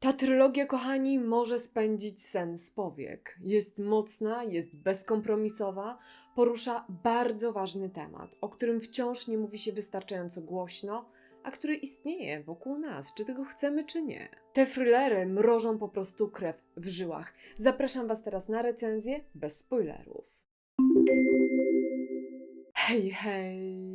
Ta trylogia, kochani, może spędzić sen z powiek. Jest mocna, jest bezkompromisowa, porusza bardzo ważny temat, o którym wciąż nie mówi się wystarczająco głośno, a który istnieje wokół nas, czy tego chcemy, czy nie. Te thrillery mrożą po prostu krew w żyłach. Zapraszam Was teraz na recenzję bez spoilerów. Hej, hej,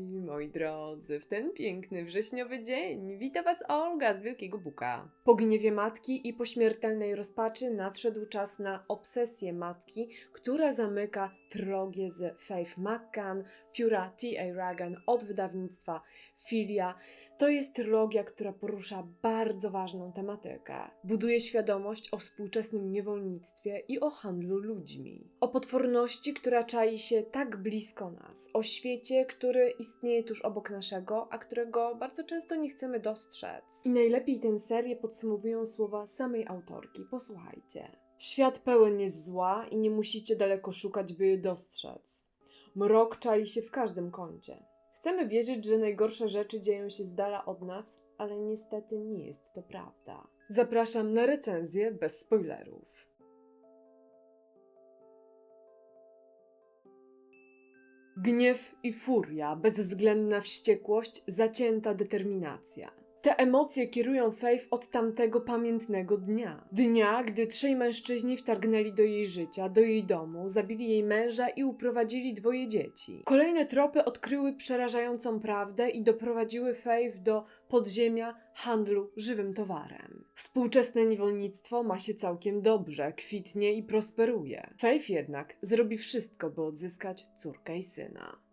moi drodzy, w ten piękny wrześniowy dzień wita Was Olga z Wielkiego Buka. Po gniewie matki i po śmiertelnej rozpaczy nadszedł czas na obsesję matki, która zamyka trylogię z Faith McCann, pióra T.A. Ragan od wydawnictwa Filia. To jest trylogia, która porusza bardzo ważną tematykę. Buduje świadomość o współczesnym niewolnictwie i o handlu ludźmi. O potworności, która czai się tak blisko nas. O świecie, który istnieje tuż obok naszego, a którego bardzo często nie chcemy dostrzec. I najlepiej tę serię podsumowują słowa samej autorki. Posłuchajcie. Świat pełen jest zła i nie musicie daleko szukać, by je dostrzec. Mrok czai się w każdym kącie. Chcemy wierzyć, że najgorsze rzeczy dzieją się z dala od nas, ale niestety nie jest to prawda. Zapraszam na recenzję bez spoilerów. Gniew i furia, bezwzględna wściekłość, zacięta determinacja. Te emocje kierują Faith od tamtego pamiętnego dnia. Dnia, gdy trzej mężczyźni wtargnęli do jej życia, do jej domu, zabili jej męża i uprowadzili dwoje dzieci. Kolejne tropy odkryły przerażającą prawdę i doprowadziły Faith do podziemia handlu żywym towarem. Współczesne niewolnictwo ma się całkiem dobrze, kwitnie i prosperuje. Faith jednak zrobi wszystko, by odzyskać córkę i syna.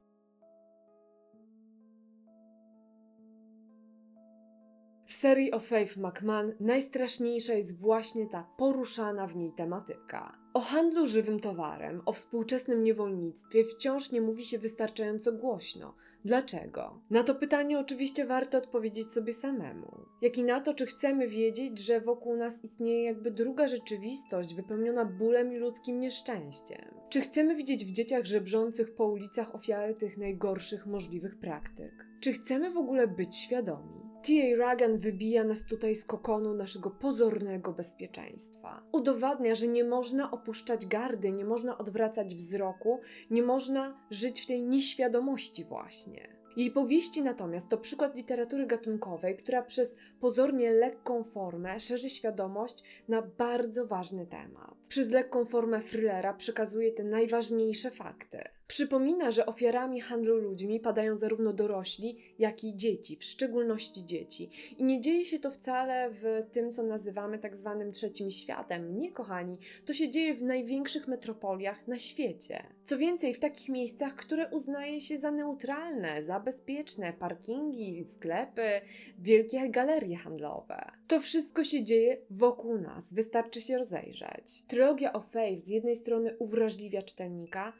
W serii o Faith McMahon najstraszniejsza jest właśnie ta poruszana w niej tematyka. O handlu żywym towarem, o współczesnym niewolnictwie wciąż nie mówi się wystarczająco głośno. Dlaczego? Na to pytanie oczywiście warto odpowiedzieć sobie samemu. Jak i na to, czy chcemy wiedzieć, że wokół nas istnieje jakby druga rzeczywistość wypełniona bólem i ludzkim nieszczęściem. Czy chcemy widzieć w dzieciach żebrzących po ulicach ofiary tych najgorszych możliwych praktyk? Czy chcemy w ogóle być świadomi? T.A. Ragan wybija nas tutaj z kokonu naszego pozornego bezpieczeństwa. Udowadnia, że nie można opuszczać gardy, nie można odwracać wzroku, nie można żyć w tej nieświadomości właśnie. Jej powieści natomiast to przykład literatury gatunkowej, która przez pozornie lekką formę szerzy świadomość na bardzo ważny temat. Przez lekką formę thrillera przekazuje te najważniejsze fakty. Przypomina, że ofiarami handlu ludźmi padają zarówno dorośli, jak i dzieci, w szczególności dzieci. I nie dzieje się to wcale w tym, co nazywamy tak zwanym trzecim światem. Nie, kochani, to się dzieje w największych metropoliach na świecie. Co więcej, w takich miejscach, które uznaje się za neutralne, za bezpieczne parkingi, sklepy, wielkie galerie handlowe. To wszystko się dzieje wokół nas, wystarczy się rozejrzeć. Trylogia o Faith z jednej strony uwrażliwia czytelnika,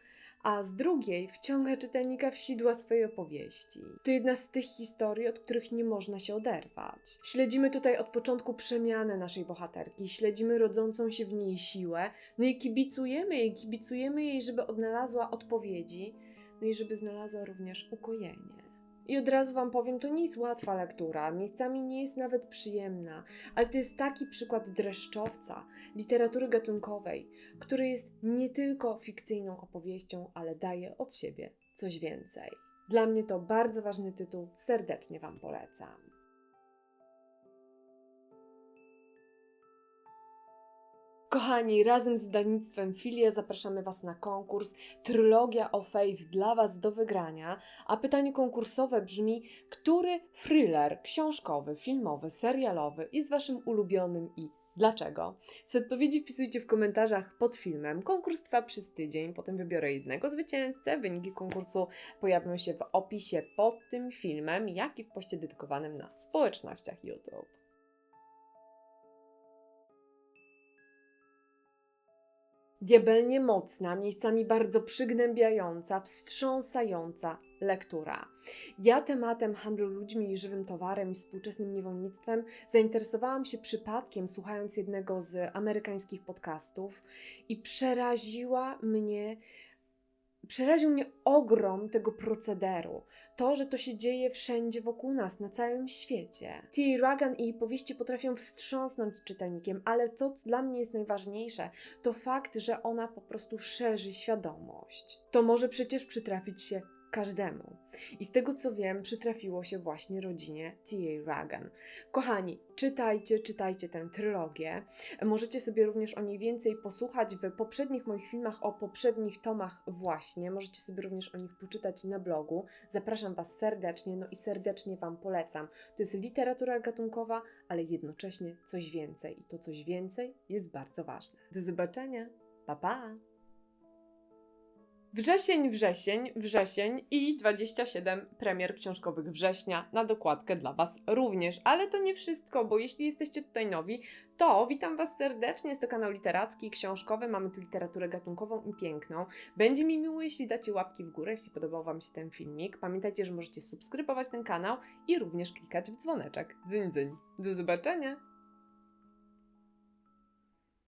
a z drugiej wciąga czytelnika w sidła swojej opowieści. To jedna z tych historii, od których nie można się oderwać. Śledzimy tutaj od początku przemianę naszej bohaterki, śledzimy rodzącą się w niej siłę, no i kibicujemy jej, kibicujemy jej, żeby odnalazła odpowiedzi, no i żeby znalazła również ukojenie. I od razu Wam powiem, to nie jest łatwa lektura, miejscami nie jest nawet przyjemna, ale to jest taki przykład dreszczowca, literatury gatunkowej, który jest nie tylko fikcyjną opowieścią, ale daje od siebie coś więcej. Dla mnie to bardzo ważny tytuł, serdecznie Wam polecam. Kochani, razem z wydawnictwem Filia zapraszamy Was na konkurs Trylogia o Faith dla Was do wygrania, a pytanie konkursowe brzmi, który thriller książkowy, filmowy, serialowy jest Waszym ulubionym i dlaczego? Z odpowiedzi wpisujcie w komentarzach pod filmem. Konkurs trwa przez tydzień, potem wybiorę jednego zwycięzcę. Wyniki konkursu pojawią się w opisie pod tym filmem, jak i w poście dedykowanym na społecznościach YouTube. Diabelnie mocna, miejscami bardzo przygnębiająca, wstrząsająca lektura. Ja tematem handlu ludźmi i żywym towarem i współczesnym niewolnictwem zainteresowałam się przypadkiem, słuchając jednego z amerykańskich podcastów, i przeraziła mnie Przeraził mnie ogrom tego procederu. To, że to się dzieje wszędzie wokół nas, na całym świecie. T. Ragan i jej powieści potrafią wstrząsnąć czytelnikiem, ale co dla mnie jest najważniejsze, to fakt, że ona po prostu szerzy świadomość. To może przecież przytrafić się każdemu. I z tego co wiem, przytrafiło się właśnie rodzinie T.A. Ragan. Kochani, czytajcie, czytajcie tę trylogię. Możecie sobie również o niej więcej posłuchać w poprzednich moich filmach o poprzednich tomach właśnie. Możecie sobie również o nich poczytać na blogu. Zapraszam Was serdecznie, no i serdecznie Wam polecam. To jest literatura gatunkowa, ale jednocześnie coś więcej. I to coś więcej jest bardzo ważne. Do zobaczenia. Pa pa! Wrzesień, wrzesień, wrzesień i 27 premier książkowych września na dokładkę dla Was również. Ale to nie wszystko, bo jeśli jesteście tutaj nowi, to witam Was serdecznie. Jest to kanał literacki, książkowy. Mamy tu literaturę gatunkową i piękną. Będzie mi miło, jeśli dacie łapki w górę, jeśli podobał Wam się ten filmik. Pamiętajcie, że możecie subskrybować ten kanał i również klikać w dzwoneczek. Dzyń, dzyń. Do zobaczenia!